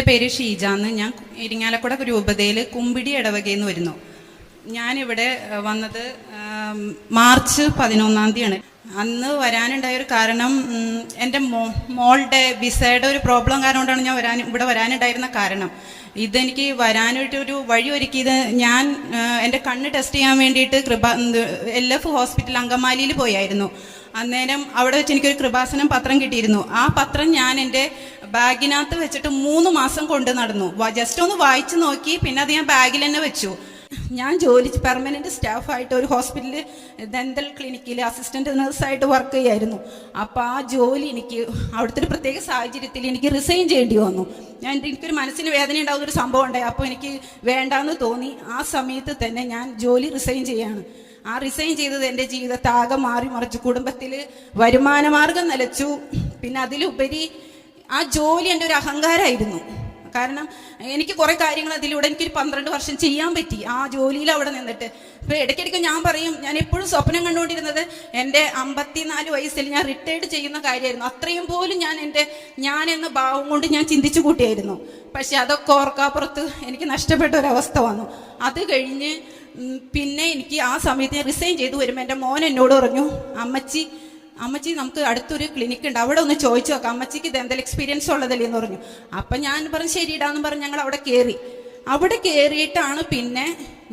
എന്റെ പേര് ഷീജ എന്ന് ഞാൻ ഇരിങ്ങാലക്കുട രൂപതയിൽ കുമ്പിടി ഇടവകയിൽ വരുന്നു. ഞാനിവിടെ വന്നത് മാർച്ച് പതിനൊന്നാം തീയതിയാണ്. അന്ന് വരാനുണ്ടായ ഒരു കാരണം എന്റെ മോ മോളുടെ വിസയുടെ ഒരു പ്രോബ്ലം കാരണം കൊണ്ടാണ് ഞാൻ വരാൻ ഇവിടെ വരാനുണ്ടായിരുന്ന കാരണം. ഇതെനിക്ക് വരാനായിട്ട് ഒരു വഴി ഒരുക്കിയത് ഞാൻ എന്റെ കണ്ണ് ടെസ്റ്റ് ചെയ്യാൻ വേണ്ടിയിട്ട് കൃപ എൽ എഫ് ഹോസ്പിറ്റൽ അങ്കമാലിയിൽ പോയായിരുന്നു. അന്നേരം അവിടെ വെച്ച് എനിക്കൊരു കൃപാസനം പത്രം കിട്ടിയിരുന്നു. ആ പത്രം ഞാൻ എന്റെ ബാഗിനകത്ത് വെച്ചിട്ട് മൂന്ന് മാസം കൊണ്ട് നടന്നു. ജസ്റ്റ് ഒന്ന് വായിച്ചു നോക്കി പിന്നെ അത് ഞാൻ ബാഗിൽ തന്നെ വെച്ചു. ഞാൻ ജോലി പെർമനന്റ് സ്റ്റാഫായിട്ട് ഒരു ഹോസ്പിറ്റലിൽ ദന്തൽ ക്ലിനിക്കിൽ അസിസ്റ്റന്റ് നഴ്സായിട്ട് വർക്ക് ചെയ്യായിരുന്നു. അപ്പോൾ ആ ജോലി എനിക്ക് അവിടുത്തെ ഒരു പ്രത്യേക സാഹചര്യത്തിൽ എനിക്ക് റിസൈൻ ചെയ്യേണ്ടി വന്നു. ഞാൻ എനിക്കൊരു മനസ്സിന് വേദന ഉണ്ടാകുന്ന ഒരു സംഭവം ഉണ്ടായി. അപ്പോൾ എനിക്ക് വേണ്ടാന്ന് തോന്നി. ആ സമയത്ത് തന്നെ ഞാൻ ജോലി റിസൈൻ ചെയ്യാണ്. ആ റിസൈൻ ചെയ്തത് എന്റെ ജീവിതത്തെ ആകെ മാറി മറിച്ചു കുടുംബത്തിൽ വരുമാനമാർഗം നിലച്ചു. പിന്നെ അതിലുപരി ആ ജോലി എന്റെ ഒരു അഹങ്കാരമായിരുന്നു കാരണം എനിക്ക് കുറേ കാര്യങ്ങൾ അതിലൂടെ എനിക്കൊരു പന്ത്രണ്ട് വർഷം ചെയ്യാൻ പറ്റി ആ ജോലിയിൽ അവിടെ നിന്നിട്ട്. ഇപ്പം ഇടയ്ക്കിടയ്ക്ക് ഞാൻ പറയും ഞാൻ എപ്പോഴും സ്വപ്നം കണ്ടുകൊണ്ടിരുന്നത് എന്റെ അമ്പത്തിനാല് വയസ്സിൽ ഞാൻ റിട്ടയർഡ് ചെയ്യുന്ന കാര്യമായിരുന്നു. അത്രയും പോലും ഞാൻ എന്റെ ഞാൻ എന്ന ഭാവം കൊണ്ട് ഞാൻ ചിന്തിച്ചു കൂട്ടിയായിരുന്നു. പക്ഷെ അതൊക്കെ ഓർക്കാപ്പുറത്ത് എനിക്ക് നഷ്ടപ്പെട്ട ഒരവസ്ഥ വന്നു. അത് കഴിഞ്ഞ് പിന്നെ എനിക്ക് ആ സമയത്ത് ഞാൻ റിസൈൻ ചെയ്തു. വരുമ്പോൾ എന്റെ മോൻ എന്നോട് പറഞ്ഞു അമ്മച്ചി അമ്മച്ചി നമുക്ക് അടുത്തൊരു ക്ലിനിക്ക് ഉണ്ട്. അവിടെ ഒന്ന് ചോദിച്ചു നോക്കാം. അമ്മച്ചിക്ക് ഇത് എന്തെങ്കിലും എക്സ്പീരിയൻസ് ഉള്ളതല്ലേ എന്ന് പറഞ്ഞു. അപ്പം ഞാൻ പറഞ്ഞു ശരിയിടാന്ന് പറഞ്ഞ് ഞങ്ങൾ അവിടെ കയറി അവിടെ കയറിയിട്ടാണ് പിന്നെ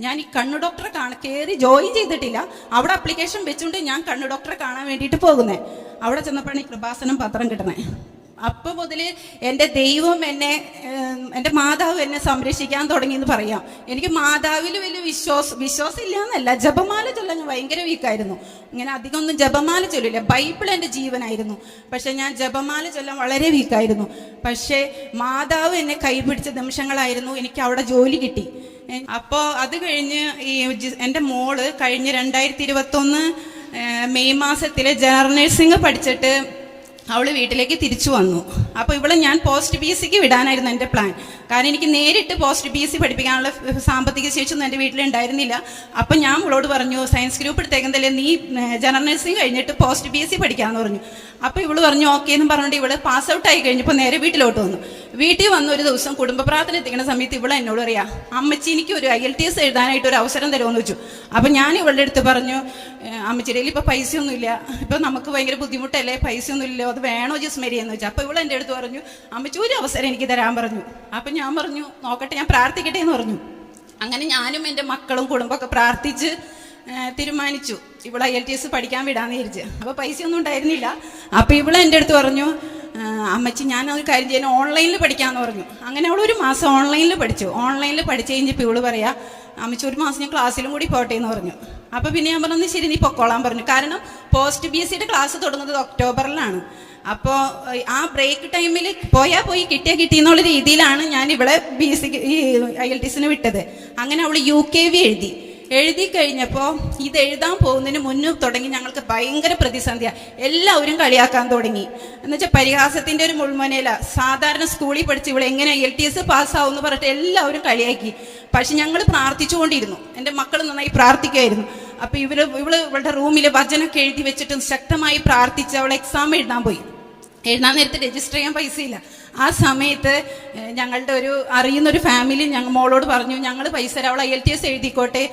ഞാൻ ഈ കണ്ണു ഡോക്ടറെ കാണാൻ കയറി ജോയിൻ ചെയ്തിട്ടില്ല. അവിടെ അപ്ലിക്കേഷൻ വെച്ചുകൊണ്ട് ഞാൻ കണ്ണു ഡോക്ടറെ കാണാൻ വേണ്ടിയിട്ട് പോകുന്നത് അവിടെ ചെന്നപ്പോഴാണ് ഈ കൃപാസനം പത്രം കിട്ടണേ അപ്പോൾ മുതൽ എന്റെ ദൈവം എന്നെ എന്റെ മാതാവ് എന്നെ സംരക്ഷിക്കാൻ തുടങ്ങി എന്ന് പറയാം. എനിക്ക് മാതാവിൽ വലിയ വിശ്വാസം വിശ്വാസം ഇല്ലയെന്നല്ല ജപമാല ചൊല്ലാൻ ഞാൻ ഭയങ്കര വീക്കായിരുന്നു ഇങ്ങനെ അധികം ഒന്നും ജപമാല ചൊല്ലില്ല. ബൈബിൾ എന്റെ ജീവനായിരുന്നു. പക്ഷെ ഞാൻ ജപമാല ചൊല്ലാൻ വളരെ വീക്കായിരുന്നു പക്ഷേ മാതാവ് എന്നെ കൈപിടിച്ച നിമിഷങ്ങളായിരുന്നു എനിക്ക് അവിടെ ജോലി കിട്ടി. അപ്പോൾ അത് കഴിഞ്ഞ് ഈ എന്റെ മോൾ കഴിഞ്ഞ് രണ്ടായിരത്തി ഇരുപത്തൊന്ന് മെയ് മാസത്തിലെ ജനറൽ നഴ്സിംഗ് പഠിച്ചിട്ട് അവൾ വീട്ടിലേക്ക് തിരിച്ചു വന്നു. അപ്പോൾ ഇവിടെ ഞാൻ പോസ്റ്റ് പി സിക്ക് വിടാനായിരുന്നു എന്റെ പ്ലാൻ കാരണം എനിക്ക് നേരിട്ട് പോസ്റ്റ് പി സി പഠിപ്പിക്കാനുള്ള സാമ്പത്തിക ശേഷിയൊന്നും എന്റെ വീട്ടിലുണ്ടായിരുന്നില്ല അപ്പം ഞാൻ ഇവളോട് പറഞ്ഞു സയൻസ് ഗ്രൂപ്പ് എടുത്തേക്കുന്നതല്ലേ നീ ജനറൽ നഴ്സിംഗ് കഴിഞ്ഞിട്ട് പോസ്റ്റ് പി സി പഠിക്കാമെന്ന് പറഞ്ഞു. അപ്പോൾ ഇവൾ പറഞ്ഞു ഓക്കെ എന്ന് പറഞ്ഞിട്ട് ഇവൾ പാസ് ഔട്ട് ആയി കഴിഞ്ഞപ്പോൾ നേരെ വീട്ടിലോട്ട് വന്നു. വീട്ടിൽ വന്ന ഒരു ദിവസം കുടുംബ പ്രാർത്ഥന എത്തിക്കുന്ന സമയത്ത് ഇവളെ എന്നോട് പറയാം അമ്മച്ചി എനിക്ക് ഒരു ഐ എൽ ടി എസ് എഴുതാനായിട്ട് ഒരു അവസരം തരുമെന്ന് വെച്ചു അപ്പം ഞാൻ ഇവളുടെ അടുത്ത് പറഞ്ഞു "ഏഹ്, അമ്മച്ചിയുടെ കയ്യിൽ ഇപ്പം പൈസയൊന്നുമില്ല. ഇപ്പം നമുക്ക് ഭയങ്കര ബുദ്ധിമുട്ടല്ലേ? പൈസയൊന്നുമില്ലല്ലോ. അത് വേണോ ജിസ്മരി എന്ന് വെച്ചു അപ്പോൾ ഇവൾ എന്റെ അടുത്ത് പറഞ്ഞു. അമ്മച്ചി ഒരു അവസരം എനിക്ക് തരാൻ പറഞ്ഞു. അപ്പം ഞാൻ പറഞ്ഞു നോക്കട്ടെ ഞാൻ പ്രാർത്ഥിക്കട്ടെ എന്ന് പറഞ്ഞു. അങ്ങനെ ഞാനും എന്റെ മക്കളും കുടുംബമൊക്കെ പ്രാർത്ഥിച്ച് തീരുമാനിച്ചു. ഇവിടെ ഐ എൽ ടി എസ് പഠിക്കാൻ വിടാന്ന് വിചാരിച്ച് അപ്പോൾ ഒന്നും ഉണ്ടായിരുന്നില്ല. അപ്പോൾ ഇവളെ എന്റെ അടുത്ത് പറഞ്ഞു അമ്മച്ചി ഞാൻ ഒരു കാര്യം ചെയ്യാൻ ഓൺലൈനിൽ പഠിക്കാമെന്ന് പറഞ്ഞു. അങ്ങനെ അവൾ ഒരു മാസം ഓൺലൈനിൽ പഠിച്ചു. ഓൺലൈനിൽ പഠിച്ചു കഴിഞ്ഞപ്പോൾ ഇവൾ പറയാ അമ്മച്ചി ഒരു മാസം ഞാൻ ക്ലാസ്സിലും കൂടി പോട്ടെ എന്ന് പറഞ്ഞു. അപ്പോൾ പിന്നെ ഞാൻ പറഞ്ഞു ശരി നീ പൊക്കോളാൻ പറഞ്ഞു. കാരണം പോസ്റ്റ് ബി എസ് സിയുടെ ക്ലാസ് തുടങ്ങുന്നത് ഒക്ടോബറിലാണ്. അപ്പോൾ ആ ബ്രേക്ക് ടൈമിൽ പോയാൽ പോയി കിട്ടിയാൽ കിട്ടി എന്നുള്ള രീതിയിലാണ് ഞാൻ ഇവിടെ ബി എസ് സി ഈ ഐ എൽ ടി സിന് വിട്ടത്. അങ്ങനെ അവൾ യു കെ വി എഴുതി. എഴുതി കഴിഞ്ഞപ്പോൾ ഇത് എഴുതാൻ പോകുന്നതിന് മുന്നേ തുടങ്ങി ഞങ്ങൾക്ക് ഭയങ്കര പ്രതിസന്ധിയാണ് എല്ലാവരും കളിയാക്കാൻ തുടങ്ങി. എന്നുവെച്ചാൽ പരിഹാസത്തിന്റെ ഒരു മുൾമുനയില. സാധാരണ സ്കൂളിൽ പഠിച്ച് ഇവിടെ എങ്ങനെ എൽ ടി എസ് പാസ്സാവും എന്ന് പറഞ്ഞിട്ട് എല്ലാവരും കളിയാക്കി. പക്ഷെ ഞങ്ങൾ പ്രാർത്ഥിച്ചുകൊണ്ടിരുന്നു. എന്റെ മക്കൾ നന്നായി പ്രാർത്ഥിക്കുമായിരുന്നു അപ്പോൾ ഇവർ ഇവൾ ഇവളുടെ റൂമിൽ വചനമൊക്കെ എഴുതി വെച്ചിട്ട് ശക്തമായി പ്രാർത്ഥിച്ച് അവൾ എക്സാം എഴുതാൻ പോയി. എഴുതാൻ നേരത്തെ രജിസ്റ്റർ ചെയ്യാൻ പൈസയില്ല. ആ സമയത്ത് ഞങ്ങളുടെ ഒരു അറിയുന്ന ഒരു ഫാമിലി ഞങ്ങൾ മോളോട് പറഞ്ഞു ഞങ്ങൾ പൈസ അവൾ ഐ എൽ ടി എസ് എഴുതിക്കോട്ടെ.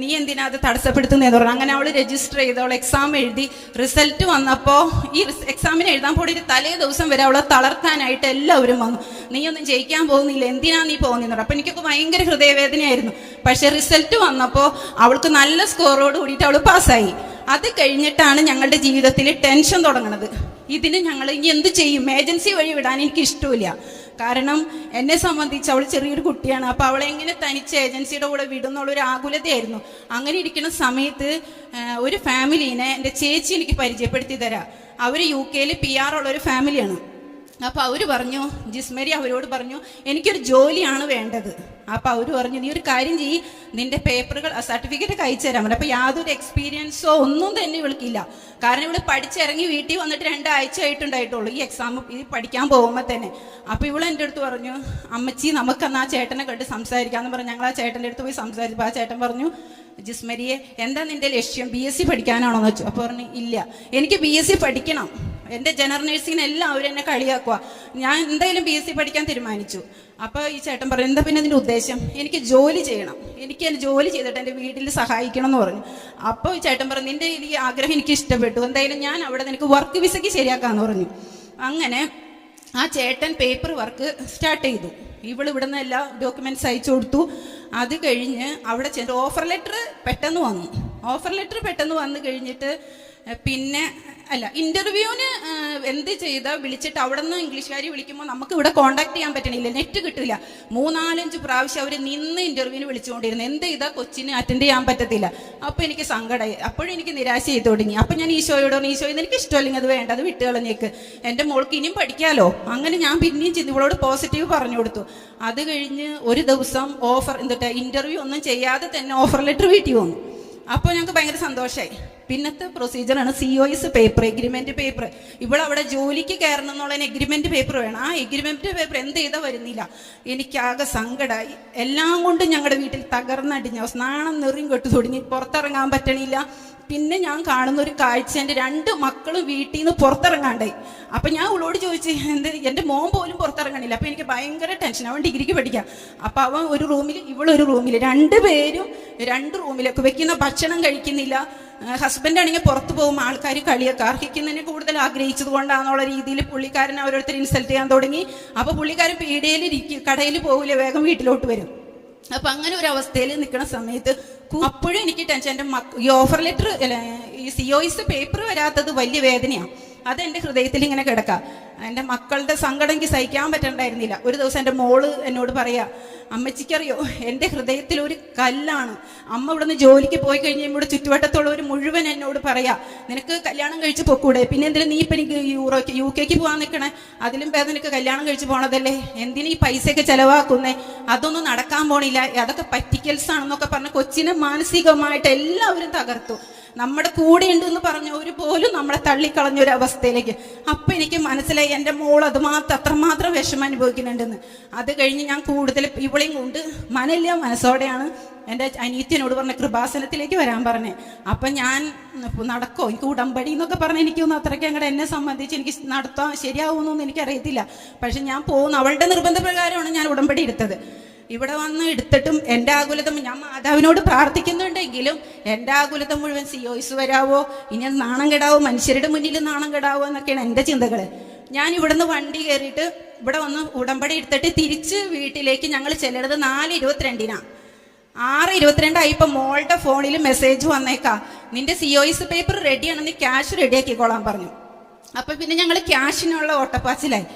നീ എന്തിനാ അത് തടസ്സപ്പെടുത്തുന്നതെന്ന് പറഞ്ഞു. അങ്ങനെ അവൾ രജിസ്റ്റർ ചെയ്ത് അവൾ എക്സാം എഴുതി. റിസൾട്ട് വന്നപ്പോൾ ഈ എക്സാമിന് എഴുതാൻ പോയിട്ട് തലേ ദിവസം വരെ അവളെ തളർത്താനായിട്ട് എല്ലാവരും വന്നു. നീ ഒന്നും ജയിക്കാൻ പോകുന്നില്ല എന്തിനാ നീ പോകുന്നതെന്ന് പറഞ്ഞു അപ്പം എനിക്കൊക്കെ ഭയങ്കര ഹൃദയവേദനയായിരുന്നു. പക്ഷേ റിസൾട്ട് വന്നപ്പോൾ അവൾക്ക് നല്ല സ്കോറോട് കൂടിയിട്ട് അവൾ പാസ്സായി അത് കഴിഞ്ഞിട്ടാണ് ഞങ്ങളുടെ ജീവിതത്തിൽ ടെൻഷൻ തുടങ്ങുന്നത് ഇതിന് ഞങ്ങൾ ഇനി എന്ത് ചെയ്യും? ഏജൻസി വഴി വിടാൻ എനിക്ക് ഇഷ്ടമില്ല. കാരണം എന്നെ സംബന്ധിച്ച് അവൾ ചെറിയൊരു കുട്ടിയാണ്. അപ്പോൾ അവളെ എങ്ങനെ തനിച്ച് ഏജൻസിയുടെ കൂടെ വിടുന്നുള്ള ഒരു ആകുലതയായിരുന്നു. അങ്ങനെ ഇരിക്കുന്ന സമയത്ത് ഒരു ഫാമിലീനെ എന്റെ ചേച്ചി എനിക്ക് പരിചയപ്പെടുത്തി തരാം. അവർ യു കെയിൽ പി ആർ ഉള്ള ഒരു ഫാമിലിയാണ് അപ്പോൾ അവർ പറഞ്ഞു ജിസ്മരി അവരോട് പറഞ്ഞു എനിക്കൊരു ജോലിയാണ് വേണ്ടത്. അപ്പോൾ അവർ പറഞ്ഞു നീ ഒരു കാര്യം ചെയ്യ് നിന്റെ പേപ്പറുകൾ സർട്ടിഫിക്കറ്റ് അയച്ചു തരാൻ. പറഞ്ഞു അപ്പോൾ യാതൊരു എക്സ്പീരിയൻസോ ഒന്നും തന്നെ ഇവൾക്കില്ല. കാരണം ഇവൾ പഠിച്ചിറങ്ങി വീട്ടിൽ വന്നിട്ട് രണ്ടാഴ്ച ആയിട്ടുണ്ടായിട്ടുള്ളൂ ഈ എക്സാം ഇത് പഠിക്കാൻ പോകുമ്പോൾ തന്നെ. അപ്പോൾ ഇവൾ എന്റെ അടുത്ത് പറഞ്ഞു അമ്മച്ചി നമുക്കെന്നാ ആ ചേട്ടനെ കണ്ട് സംസാരിക്കാമെന്ന് പറഞ്ഞു ഞങ്ങൾ ആ ചേട്ടന്റെ അടുത്ത് പോയി സംസാരിച്ചു ആ ചേട്ടൻ പറഞ്ഞു ജിസ്മരിയെ എന്താ നിന്റെ ലക്ഷ്യം? ബി എസ് സി പഠിക്കാനാണോ എന്ന് വെച്ചു. അപ്പോൾ പറഞ്ഞു ഇല്ല എനിക്ക് ബി എസ് സി പഠിക്കണം. എന്റെ ജനറൽ നേഴ്സിങ്ങിന് എല്ലാവരും എന്നെ കളിയാക്കുക ഞാൻ എന്തായാലും ബി എസ് സി പഠിക്കാൻ തീരുമാനിച്ചു. അപ്പോൾ ഈ ചേട്ടൻ പറഞ്ഞു എന്താ പിന്നെ അതിന്റെ ഉദ്ദേശം? എനിക്ക് ജോലി ചെയ്യണം. എനിക്ക് എന്റെ ജോലി ചെയ്തിട്ട് എന്റെ വീട്ടിൽ സഹായിക്കണം എന്ന് പറഞ്ഞു. അപ്പോൾ ഈ ചേട്ടൻ പറഞ്ഞു നിന്റെ ഈ ആഗ്രഹം എനിക്ക് ഇഷ്ടപ്പെട്ടു. എന്തായാലും ഞാൻ അവിടെ നിനക്ക് വർക്ക് വിസയ്ക്ക് ശരിയാക്കാമെന്ന് പറഞ്ഞു. അങ്ങനെ ആ ചേട്ടൻ പേപ്പർ വർക്ക് സ്റ്റാർട്ട് ചെയ്തു. ഇവൾ ഇവിടുന്ന് എല്ലാ ഡോക്യുമെന്റ്സ് അയച്ചു കൊടുത്തു. അത് കഴിഞ്ഞ് അവിടെ ചെന്ന് ഓഫർ ലെറ്റർ പെട്ടെന്ന് വന്നു. ഓഫർ ലെറ്റർ പെട്ടെന്ന് വന്നു കഴിഞ്ഞിട്ട് പിന്നെ അല്ല ഇന്റർവ്യൂവിന് എന്ത് ചെയ്ത വിളിച്ചിട്ട് അവിടെ നിന്ന് ഇംഗ്ലീഷുകാരി വിളിക്കുമ്പോൾ നമുക്ക് ഇവിടെ കോണ്ടാക്ട് ചെയ്യാൻ പറ്റണില്ല നെറ്റ് കിട്ടില്ല മൂന്നാലഞ്ച് പ്രാവശ്യം അവർ നിന്ന് ഇന്റർവ്യൂവിന് വിളിച്ചുകൊണ്ടിരുന്നു. എന്ത് ചെയ്താൽ കൊച്ചിന് അറ്റൻഡ് ചെയ്യാൻ പറ്റത്തില്ല. അപ്പോൾ എനിക്ക് സങ്കടമായി അപ്പോഴും എനിക്ക് നിരാശ ചെയ്ത് തുടങ്ങി. അപ്പം ഞാൻ ഈശോയോട് പറഞ്ഞു ഈശോ എനിക്ക് ഇഷ്ടമല്ലെങ്കിൽ അത് വേണ്ട അത് വിട്ടുകളഞ്ഞേക്ക് എന്റെ മോൾക്ക് ഇനിയും പഠിക്കാമല്ലോ അങ്ങനെ ഞാൻ പിന്നെയും ചിന്തി ഇവളോട് പോസിറ്റീവ് പറഞ്ഞു കൊടുത്തു. അത് കഴിഞ്ഞ് ഒരു ദിവസം ഓഫർ എന്തിട്ട് ഇന്റർവ്യൂ ഒന്നും ചെയ്യാതെ തന്നെ ഓഫർ ലെറ്റർ വീട്ടിൽ വന്നു. അപ്പോൾ ഞങ്ങൾക്ക് ഭയങ്കര സന്തോഷമായി പിന്നത്തെ പ്രൊസീജിയറാണ് C O S paper agreement paper ഇവിടെ അവിടെ ജോലിക്ക് കയറണം എന്നുള്ള എഗ്രിമെന്റ് പേപ്പർ വേണം. ആ എഗ്രിമെന്റ് പേപ്പർ എന്ത് ചെയ്താൽ വരുന്നില്ല. എനിക്കാകെ സങ്കടമായി എല്ലാം കൊണ്ടും ഞങ്ങളുടെ വീട്ടിൽ തകർന്നടിഞ്ഞ സ്നാനം നിറയും കെട്ടു തുടങ്ങി പുറത്തിറങ്ങാൻ പറ്റണില്ല. പിന്നെ ഞാൻ കാണുന്ന ഒരു കാഴ്ച എന്റെ രണ്ട് മക്കളും വീട്ടിൽ നിന്ന് പുറത്തിറങ്ങാണ്ടായി. അപ്പം ഞാൻ അവളോട് ചോദിച്ചു എന്ത്? എന്റെ മോൻ പോലും പുറത്തിറങ്ങണില്ല. അപ്പം എനിക്ക് ഭയങ്കര ടെൻഷൻ അവൻ ഡിഗ്രിക്ക് പഠിക്കാം. അപ്പം അവൻ ഒരു റൂമിൽ ഇവളൊരു റൂമിൽ രണ്ട് പേരും രണ്ട് റൂമിലൊക്കെ വെക്കുന്ന ഭക്ഷണം കഴിക്കുന്നില്ല. ഹസ്ബൻഡ് ആണെങ്കിൽ പുറത്തു പോകുമ്പോൾ ആൾക്കാർ കളിയൊക്കെ അർഹിക്കുന്നതിനെ കൂടുതൽ ആഗ്രഹിച്ചത് കൊണ്ടാണെന്നുള്ള രീതിയിൽ പുള്ളിക്കാരൻ ഓരോരുത്തർ ഇൻസൾട്ട് ചെയ്യാൻ തുടങ്ങി. അപ്പോൾ പുള്ളിക്കാരൻ പീടിയയിൽ ഇരിക്കും കടയിൽ പോകില്ല വേഗം വീട്ടിലോട്ട് വരും. അപ്പം അങ്ങനെ ഒരു അവസ്ഥയിൽ നിൽക്കുന്ന സമയത്ത് അപ്പോഴും എനിക്ക് ടെൻഷൻ. എന്റെ ഈ ഓഫർ ലെറ്റർ ഈ സി ഒസ് പേപ്പർ വരാത്തത് വലിയ വേദനയാണ് അത് എന്റെ ഹൃദയത്തിൽ ഇങ്ങനെ കിടക്കാം. എന്റെ മക്കളുടെ സങ്കടം എനിക്ക് സഹിക്കാൻ പറ്റണ്ടായിരുന്നില്ല. ഒരു ദിവസം എന്റെ മോൾ എന്നോട് പറയാ അമ്മച്ചിക്കറിയോ എന്റെ ഹൃദയത്തിൽ ഒരു കല്ലാണ്. അമ്മ ഇവിടുന്ന് ജോലിക്ക് പോയി കഴിഞ്ഞ് ഇവിടെ ഒരു മുഴുവൻ എന്നോട് പറയാ നിനക്ക് കല്യാണം കഴിച്ച് പൊക്കൂടെ? പിന്നെ എന്തിനാ നീ ഇപ്പം എനിക്ക് യൂറോക്ക് യു കെക്ക് പോകാൻ നിൽക്കണേ അതിലും ഭേദം നിനക്ക് കല്യാണം കഴിച്ച് പോകണതല്ലേ എന്തിനീ പൈസയൊക്കെ ചിലവാക്കുന്നേ? അതൊന്നും നടക്കാൻ പോണില്ല. അതൊക്കെ പറ്റിക്കൽസ് ആണെന്നൊക്കെ പറഞ്ഞ് കൊച്ചിനെ മാനസികമായിട്ട് എല്ലാവരും തകർത്തു. നമ്മുടെ കൂടെ ഉണ്ടെന്ന് ഒരു പോലും നമ്മളെ തള്ളിക്കളഞ്ഞ ഒരു അവസ്ഥയിലേക്ക്. അപ്പൊ എനിക്ക് മനസ്സിലായി എന്റെ മോൾ അത് മാത്രം അത്രമാത്രം വിഷമം അനുഭവിക്കുന്നുണ്ടെന്ന്. അത് കഴിഞ്ഞ് ഞാൻ കൂടുതൽ ഇവളെയും കൊണ്ട് മനല്ല മനസ്സോടെയാണ് എന്റെ അനിയത്തിനോട് പറഞ്ഞ കൃപാസനത്തിലേക്ക് വരാൻ പറഞ്ഞേ. അപ്പം ഞാൻ നടക്കോ? എനിക്ക് ഉടമ്പടി എന്നൊക്കെ പറഞ്ഞ് എനിക്കൊന്നും അത്രയ്ക്ക് അങ്ങോട്ട് എന്നെ സംബന്ധിച്ച് എനിക്ക് നടത്താൻ ശരിയാവുമെന്നൊന്നും എനിക്കറിയത്തില്ല. പക്ഷെ ഞാൻ പോകുന്നു അവളുടെ നിർബന്ധപ്രകാരമാണ് ഞാൻ ഉടമ്പടി എടുത്തത്. ഇവിടെ വന്ന് എടുത്തിട്ടും എന്റെ ആകുലത ഞാൻ മാതാവിനോട് പ്രാർത്ഥിക്കുന്നുണ്ടെങ്കിലും എന്റെ ആകുലത മുഴുവൻ സിയോയിസ് വരാവോ? ഇനി അത് നാണം കെടാവോ? മനുഷ്യരുടെ മുന്നിൽ നാണം കെടാവോ എന്നൊക്കെയാണ് എന്റെ ചിന്തകൾ ഞാൻ ഇവിടുന്ന് വണ്ടി കയറിയിട്ട് ഇവിടെ വന്ന് ഉടമ്പടി എടുത്തിട്ട് തിരിച്ച് വീട്ടിലേക്ക് ഞങ്ങൾ ചെല്ലണത് നാല് ഇരുപത്തിരണ്ടിനാണ് ആറ് ഇരുപത്തിരണ്ടായി ഇപ്പം മോളുടെ ഫോണിൽ മെസ്സേജ് വന്നേക്കാ. നിന്റെ സിഒഇസ് പേപ്പർ റെഡിയാണെന്ന് ക്യാഷ് റെഡിയാക്കിക്കോളാൻ പറഞ്ഞു. അപ്പം പിന്നെ ഞങ്ങൾ ക്യാഷിനുള്ള ഓട്ടപ്പാച്ചിലായി.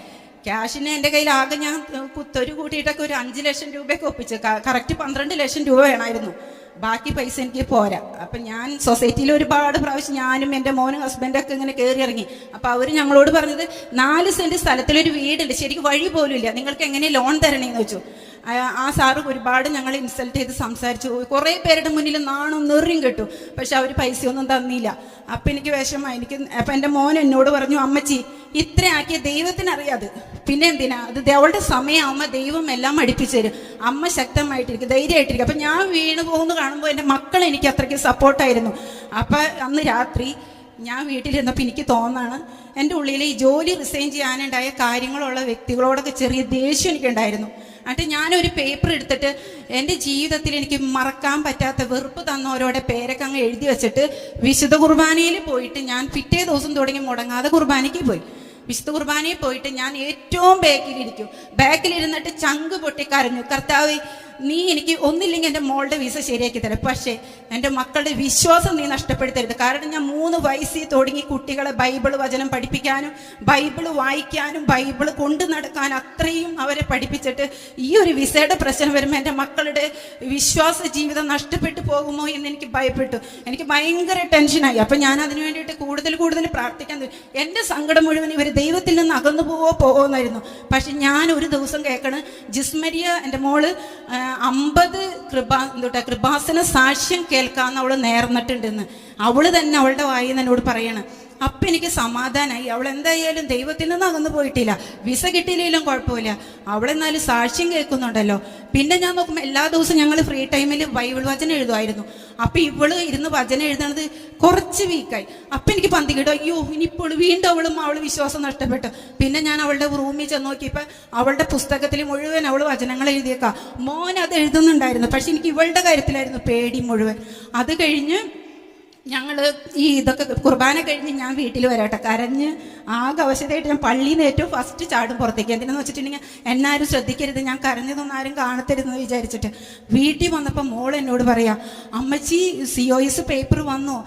ക്യാഷിന് എന്റെ കയ്യിൽ ആകെ ഞാൻ കുത്തൊരു കൂട്ടിയിട്ടൊക്കെ ഒരു അഞ്ച് ലക്ഷം രൂപയൊക്കെ ഒപ്പിച്ചു. കറക്റ്റ് പന്ത്രണ്ട് ലക്ഷം രൂപ വേണമായിരുന്നു. ബാക്കി പൈസ എനിക്ക് പോരാ. അപ്പം ഞാൻ സൊസൈറ്റിയിൽ ഒരുപാട് പ്രാവശ്യം ഞാനും എന്റെ മോനും ഹസ്ബൻഡൊക്കെ ഇങ്ങനെ കയറി ഇറങ്ങി. അപ്പം അവർ ഞങ്ങളോട് പറഞ്ഞത് നാല് സെന്റ് സ്ഥലത്തിലൊരു വീടുണ്ട്. ശരിക്കും വഴി പോലും ഇല്ല. നിങ്ങൾക്ക് എങ്ങനെ ലോൺ തരണേന്ന് വെച്ചു. ആ- ആ സാറ് ഒരുപാട് ഞങ്ങൾ ഇൻസൾട്ട് ചെയ്ത് സംസാരിച്ചു. കുറേ പേരുടെ മുന്നിൽ നാണും നെറിയും കിട്ടും. പക്ഷെ അവർ പൈസയൊന്നും തന്നില്ല. അപ്പം എനിക്ക് വിഷമമായി. എനിക്ക് അപ്പം എന്റെ മോൻ എന്നോട് പറഞ്ഞു അമ്മച്ചി ഇത്ര ആക്കിയ ദൈവത്തിനറിയാത്. പിന്നെ എന്തിനാ? അത് അവളുടെ സമയമാകുമ്പോൾ ദൈവം എല്ലാം അടുപ്പിച്ചു തരും. അമ്മ ശക്തമായിട്ടിരിക്കും ധൈര്യമായിട്ടിരിക്കും. അപ്പം ഞാൻ വീണു പോകുന്നു കാണുമ്പോൾ എന്റെ മക്കൾ എനിക്ക് അത്രയ്ക്ക് സപ്പോർട്ടായിരുന്നു അപ്പം അന്ന് രാത്രി ഞാൻ വീട്ടിലിരുന്നപ്പോൾ എനിക്ക് തോന്നാണ് എന്റെ ഉള്ളിൽ ഈ ജോലി റിസൈൻ ചെയ്യാനുണ്ടായ കാര്യങ്ങളുള്ള വ്യക്തികളോടൊക്കെ ചെറിയ ദേഷ്യം എനിക്കുണ്ടായിരുന്നു. എന്നിട്ട് ഞാനൊരു പേപ്പർ എടുത്തിട്ട് എന്റെ ജീവിതത്തിൽ എനിക്ക് മറക്കാൻ പറ്റാത്ത വെറുപ്പ് തന്നവരോടെ പേരൊക്കെ അങ്ങ് എഴുതി വെച്ചിട്ട് വിശുദ്ധ കുർബാനയിൽ പോയിട്ട് ഞാൻ പിറ്റേ ദിവസം തുടങ്ങി മുടങ്ങാതെ കുർബാനയ്ക്ക് പോയി. വിശുദ്ധ കുർബാനയിൽ പോയിട്ട് ഞാൻ ഏറ്റവും ബാക്കിലിരിക്കും ബാക്കിലിരുന്നിട്ട് ചങ്ക് പൊട്ടിക്കരഞ്ഞു. കർത്താവ് നീ എനിക്ക് ഒന്നില്ലെങ്കിൽ എന്റെ മോളുടെ വിസ ശരിയാക്കി തരാം. പക്ഷേ എന്റെ മക്കളുടെ വിശ്വാസം നീ നഷ്ടപ്പെടുത്തരുത്. കാരണം ഞാൻ മൂന്ന് വയസ്സിൽ തുടങ്ങി കുട്ടികളെ ബൈബിൾ വചനം പഠിപ്പിക്കാനും ബൈബിൾ വായിക്കാനും ബൈബിൾ കൊണ്ടു നടക്കാനും അത്രയും അവരെ പഠിപ്പിച്ചിട്ട് ഈ ഒരു വിസയുടെ പ്രശ്നം വരുമ്പോൾ എന്റെ മക്കളുടെ വിശ്വാസ ജീവിതം നഷ്ടപ്പെട്ടു പോകുമോ എന്ന് എനിക്ക് ഭയപ്പെട്ടു. എനിക്ക് ഭയങ്കര ടെൻഷനായി. അപ്പം ഞാൻ അതിനു വേണ്ടിയിട്ട് കൂടുതൽ കൂടുതൽ പ്രാർത്ഥിക്കാൻ. എന്റെ സങ്കടം മുഴുവൻ ഇവർ ദൈവത്തിൽ നിന്ന് അകന്നു പോവോ പോവോന്നായിരുന്നു. പക്ഷെ ഞാൻ ഒരു ദിവസം കേൾക്കണ് ജിസ്മരിയ എന്റെ മോൾ അമ്പത് കൃപാ എന്തുട്ടാ കൃപാസന സാക്ഷ്യം കേൾക്കാമെന്ന് അവൾ നേർന്നിട്ടുണ്ടെന്ന്. അവൾ തന്നെ അവളുടെ വായി എന്നോട് പറയണം അപ്പം എനിക്ക് സമാധാനമായി അവൾ എന്തായാലും ദൈവത്തിൽ നിന്ന് അകന്നു പോയിട്ടില്ല. വിസ കിട്ടിയില്ലെങ്കിലും കുഴപ്പമില്ല. അവളെന്നാലും സാക്ഷ്യം കേൾക്കുന്നുണ്ടല്ലോ. പിന്നെ ഞാൻ നോക്കുമ്പോൾ എല്ലാ ദിവസവും ഞങ്ങൾ ഫ്രീ ടൈമിൽ ബൈബിൾ വചനം എഴുതുമായിരുന്നു. അപ്പം ഇവൾ ഇരുന്ന് വചനം എഴുതണത് കുറച്ച് വീക്കായി അപ്പം എനിക്ക് പന്തി കിട്ടും. അയ്യോ ഇനിയിപ്പോൾ വീണ്ടും അവളും അവൾ വിശ്വാസം നഷ്ടപ്പെട്ടു. പിന്നെ ഞാൻ അവളുടെ റൂമിൽ ചെന്ന് നോക്കിയപ്പോൾ അവളുടെ പുസ്തകത്തിൽ മുഴുവൻ അവൾ വചനങ്ങൾ എഴുതിയേക്കാം. മോൻ അത് എഴുതുന്നുണ്ടായിരുന്നു. പക്ഷെ എനിക്ക് ഇവളുടെ കാര്യത്തിലായിരുന്നു പേടി മുഴുവൻ. അത് കഴിഞ്ഞ് ഞങ്ങൾ ഈ ഇതൊക്കെ കുർബാന കഴിഞ്ഞ് ഞാൻ വീട്ടിൽ വരാട്ടെ. കരഞ്ഞ് ആകെ അവശതയായിട്ട് ഞാൻ പള്ളിയിൽ നിന്ന് ഏറ്റവും ഫസ്റ്റ് ചാടും പുറത്തേക്ക്. എന്തിനാന്ന് വെച്ചിട്ടുണ്ടെങ്കിൽ എന്നാരും ശ്രദ്ധിക്കരുത്. ഞാൻ കരഞ്ഞതൊന്നും ആരും കാണത്തരുതെന്ന് വിചാരിച്ചിട്ട്. വീട്ടിൽ വന്നപ്പോൾ മോൾ എന്നോട് പറയാം അമ്മച്ചി സി ഒ എസ് പേപ്പർ വന്നു?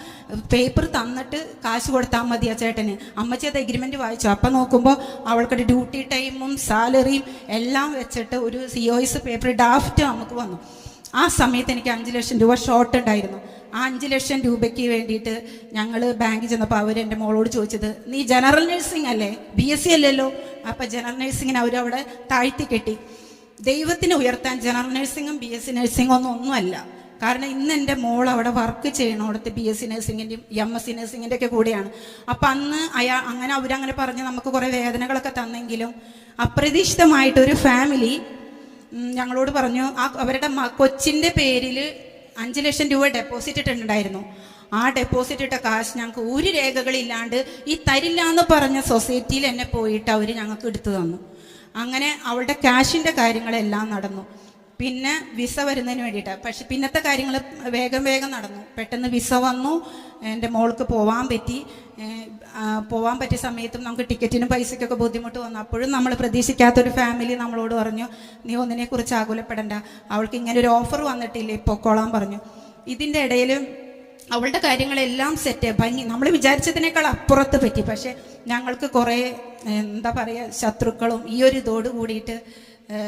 പേപ്പർ തന്നിട്ട് കാശ് കൊടുത്താൽ മതി ആ ചേട്ടന്. അമ്മച്ചി അത് എഗ്രിമെന്റ് വായിച്ചു. അപ്പം നോക്കുമ്പോൾ അവൾക്കൊരു ഡ്യൂട്ടി ടൈമും സാലറിയും എല്ലാം വെച്ചിട്ട് ഒരു C O S paper draft നമുക്ക് വന്നു. ആ സമയത്ത് എനിക്ക് അഞ്ച് ലക്ഷം രൂപ ഷോർട്ട് ഉണ്ടായിരുന്നു. ആ അഞ്ച് ലക്ഷം രൂപയ്ക്ക് വേണ്ടിയിട്ട് ഞങ്ങൾ ബാങ്കിൽ ചെന്നപ്പോൾ അവർ എന്റെ മോളോട് ചോദിച്ചത് നീ ജനറൽ നഴ്സിംഗ് അല്ലേ? ബി എസ് സി അല്ലല്ലോ അപ്പം ജനറൽ നഴ്സിങ്ങിന് അവരവിടെ താഴ്ത്തി കെട്ടി. ദൈവത്തിനെ ഉയർത്താൻ ജനറൽ നഴ്സിംഗും ബി എസ് സി നഴ്സിംഗും ഒന്നും ഒന്നുമല്ല. കാരണം ഇന്ന് എന്റെ മോൾ അവിടെ വർക്ക് ചെയ്യണോടത്ത് ബി എസ് സി നഴ്സിങ്ങിന്റെയും എം എസ് സി നഴ്സിങ്ങിന്റെ ഒക്കെ കൂടെയാണ്. അപ്പം അന്ന് അയാൾ അങ്ങനെ അവരങ്ങനെ പറഞ്ഞ് നമുക്ക് കുറേ വേദനകളൊക്കെ തന്നെങ്കിലും അപ്രതീക്ഷിതമായിട്ടൊരു ഫാമിലി ഞങ്ങളോട് പറഞ്ഞു ആ അവരുടെ കൊച്ചിന്റെ പേരിൽ അഞ്ച് ലക്ഷം രൂപ ഡെപ്പോസിറ്റ് ഇട്ടിട്ടുണ്ടായിരുന്നു. ആ ഡെപ്പോസിറ്റ് ഇട്ട കാശ് ഞങ്ങൾക്ക് ഒരു രേഖകളില്ലാണ്ട് ഈ തരില്ല എന്ന് പറഞ്ഞ സൊസൈറ്റിയിൽ എന്നെ പോയിട്ട് അവർ ഞങ്ങൾക്ക് എടുത്തു തന്നു. അങ്ങനെ അവളുടെ ക്യാഷിന്റെ കാര്യങ്ങളെല്ലാം നടന്നു. പിന്നെ വിസ വരുന്നതിന് വേണ്ടിയിട്ടാണ് പക്ഷെ പിന്നത്തെ കാര്യങ്ങൾ വേഗം വേഗം നടന്നു. പെട്ടെന്ന് വിസ വന്നു. എന്റെ മോൾക്ക് പോവാൻ പറ്റി. പോവാൻ പറ്റിയ സമയത്തും നമുക്ക് ടിക്കറ്റിനും പൈസയ്ക്കൊക്കെ ബുദ്ധിമുട്ട് വന്നു. അപ്പോഴും നമ്മൾ പ്രതീക്ഷിക്കാത്തൊരു ഫാമിലി നമ്മളോട് പറഞ്ഞു നീ ഒന്നിനെക്കുറിച്ച് ആകുലപ്പെടണ്ട. അവൾക്ക് ഇങ്ങനെ ഒരു ഓഫർ വന്നിട്ടില്ലേ. പൊക്കോളാൻ പറഞ്ഞു. ഇതിന്റെ ഇടയിൽ അവളുടെ കാര്യങ്ങളെല്ലാം സെറ്റ് ഭംഗി. നമ്മൾ വിചാരിച്ചതിനേക്കാൾ അപ്പുറത്ത് പറ്റി. പക്ഷേ ഞങ്ങൾക്ക് കുറേ എന്താ പറയുക ശത്രുക്കളും ഈ ഒരു ഇതോട് കൂടിയിട്ട്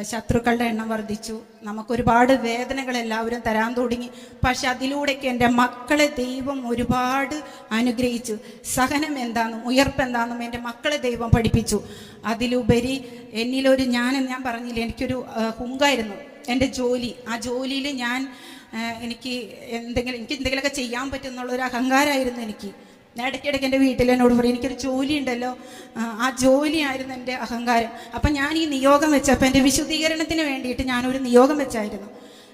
ശത്രുക്കളുടെ എണ്ണം വർദ്ധിച്ചു. നമുക്കൊരുപാട് വേദനകൾ എല്ലാവരും തരാൻ തുടങ്ങി. പക്ഷെ അതിലൂടെയൊക്കെ എന്റെ മക്കളെ ദൈവം ഒരുപാട് അനുഗ്രഹിച്ചു. സഹനം എന്താണെന്നും ഉയർപ്പ് എന്താണെന്നും എന്റെ മക്കളെ ദൈവം പഠിപ്പിച്ചു. അതിലുപരി എന്നിലൊരു ഞാനും ഞാൻ പറഞ്ഞില്ല എനിക്കൊരു ഹുങ്കായിരുന്നു എന്റെ ജോലി. ആ ജോലിയിൽ ഞാൻ എനിക്ക് എന്തെങ്കിലും എനിക്ക് എന്തെങ്കിലുമൊക്കെ ചെയ്യാൻ പറ്റുമെന്നുള്ളൊരു അഹങ്കാരമായിരുന്നു എനിക്ക്. ഞാൻ ഇടയ്ക്കിടയ്ക്ക് എന്റെ വീട്ടിൽ എന്നോട് പറയും എനിക്കൊരു ജോലി ഉണ്ടല്ലോ. ആ, ജോലിയായിരുന്നു എന്റെ അഹങ്കാരം. അപ്പം ഞാൻ ഈ നിയോഗം വെച്ചപ്പോൾ എന്റെ വിശുദ്ധീകരണത്തിന് വേണ്ടിയിട്ട് ഞാനൊരു നിയോഗം വെച്ചായിരുന്നു.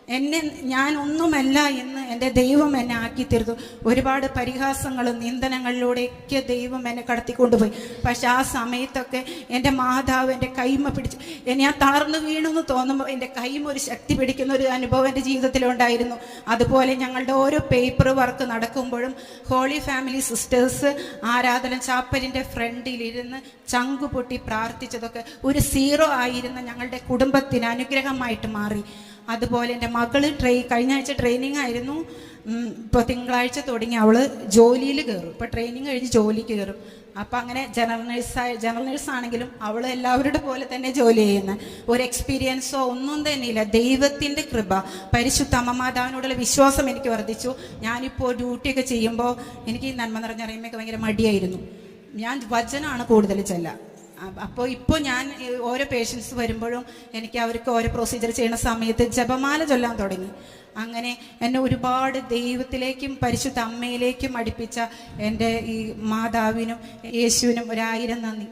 എന്നെ ഞാൻ ഒന്നുമല്ല എന്ന് എന്റെ ദൈവം എന്നെ ആക്കി തീർത്തു ഒരുപാട് പരിഹാസങ്ങളും നിന്ദനങ്ങളിലൂടെയൊക്കെ ദൈവം എന്നെ കടത്തിക്കൊണ്ടുപോയി. പക്ഷെ ആ സമയത്തൊക്കെ എന്റെ മാതാവ് എന്റെ കൈമ പിടിച്ച് എന്നെ ആ തളർന്നു വീണെന്ന് തോന്നുമ്പോൾ എന്റെ കൈമ ഒരു ശക്തി പിടിക്കുന്ന ഒരു അനുഭവം എന്റെ ജീവിതത്തിലുണ്ടായിരുന്നു. അതുപോലെ ഞങ്ങളുടെ ഓരോ പേപ്പർ വർക്ക് നടക്കുമ്പോഴും ഹോളി ഫാമിലി സിസ്റ്റേഴ്സ് ആരാധന ചാപ്പലിന്റെ ഫ്രണ്ടിലിരുന്ന് ചങ്കു പൊട്ടി പ്രാർത്ഥിച്ചതൊക്കെ ഒരു സീറോ ആയിരുന്ന ഞങ്ങളുടെ കുടുംബത്തിന് അനുഗ്രഹമായിട്ട് മാറി. അതുപോലെ എന്റെ മകൾ ട്രെയി കഴിഞ്ഞ ആഴ്ച ട്രെയിനിങ് ആയിരുന്നു. ഇപ്പോൾ തിങ്കളാഴ്ച തുടങ്ങി. അവൾ ജോലിയിൽ കയറും. ഇപ്പോൾ ട്രെയിനിങ് കഴിഞ്ഞ് ജോലിക്ക് കയറും. അപ്പം അങ്ങനെ ജനറൽ നേഴ്സായ ജനറൽ നഴ്സ് ആണെങ്കിലും അവൾ എല്ലാവരുടെ പോലെ തന്നെ ജോലി ചെയ്യുന്ന. ഒരു എക്സ്പീരിയൻസോ ഒന്നും തന്നെ ഇല്ല. ദൈവത്തിന്റെ കൃപ. പരിശുദ്ധ അമ്മമാതാവിനോടുള്ള വിശ്വാസം എനിക്ക് വർദ്ധിച്ചു. ഞാനിപ്പോൾ ഡ്യൂട്ടിയൊക്കെ ചെയ്യുമ്പോൾ എനിക്ക് നന്മ നിറഞ്ഞറിയുമ്പോൾ ഭയങ്കര മടിയായിരുന്നു. ഞാൻ വചനമാണ് കൂടുതൽ ചെല്ല. അപ്പോൾ ഇപ്പോൾ ഞാൻ ഓരോ പേഷ്യൻസ് വരുമ്പോഴും എനിക്ക് അവർക്ക് ഓരോ പ്രൊസീജിയർ ചെയ്യുന്ന സമയത്ത് ജപമാല ചൊല്ലാൻ തുടങ്ങി. അങ്ങനെ എന്നെ ഒരുപാട് ദൈവത്തിലേക്കും പരിശുദ്ധ അമ്മയിലേക്കും അടുപ്പിച്ച എന്റെ ഈ മാതാവിനും യേശുവിനും ഒരായിരം നന്ദി.